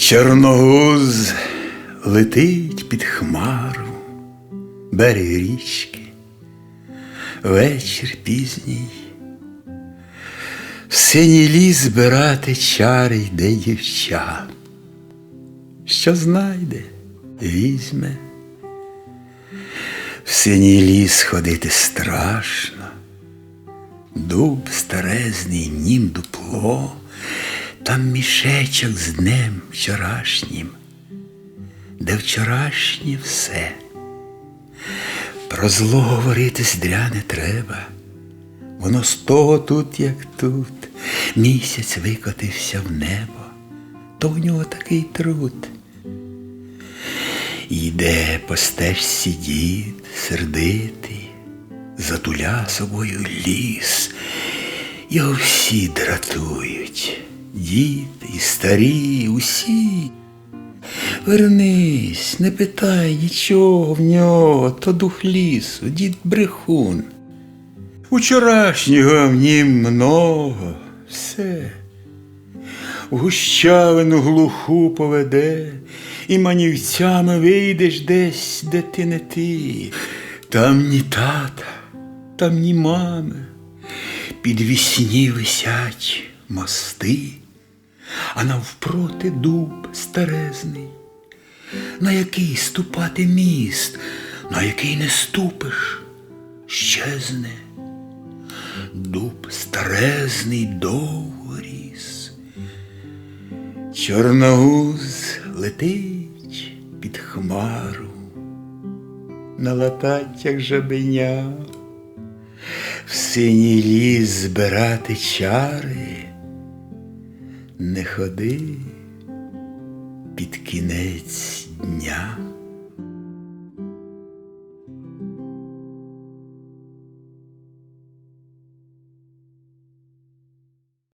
Чорногуз летить під хмару, берег річки, вечір пізній. В синій ліс збирати чари йде дівча. Що знайде, візьме. В синій ліс ходити страшно, дуб старезний, нім дупло, там мішечок з днем вчорашнім, де вчорашнє все. Про зло говорити здря не треба, воно з того тут, як тут, місяць викотився в небо, то в нього такий труд. Йде по стежці дід, сердитий, затуля собою ліс. Його всі дратують, діти і старі, усі. Вернись, не питай нічого в нього, то дух лісу, дід брехун. Учорашнього в нім много, все в гущавину глуху поведе, і манівцями вийдеш десь, де ти не ти. Там ні тата, там ні мами, під вісні висять мости, а навпроти дуб старезний, на який ступати міст, на який не ступиш, щезне. Дуб старезний довго ріс. Чорногуз летить під хмару, на лататтях жабеня, в синій ліс збирати чари, не ходи під кінець дня.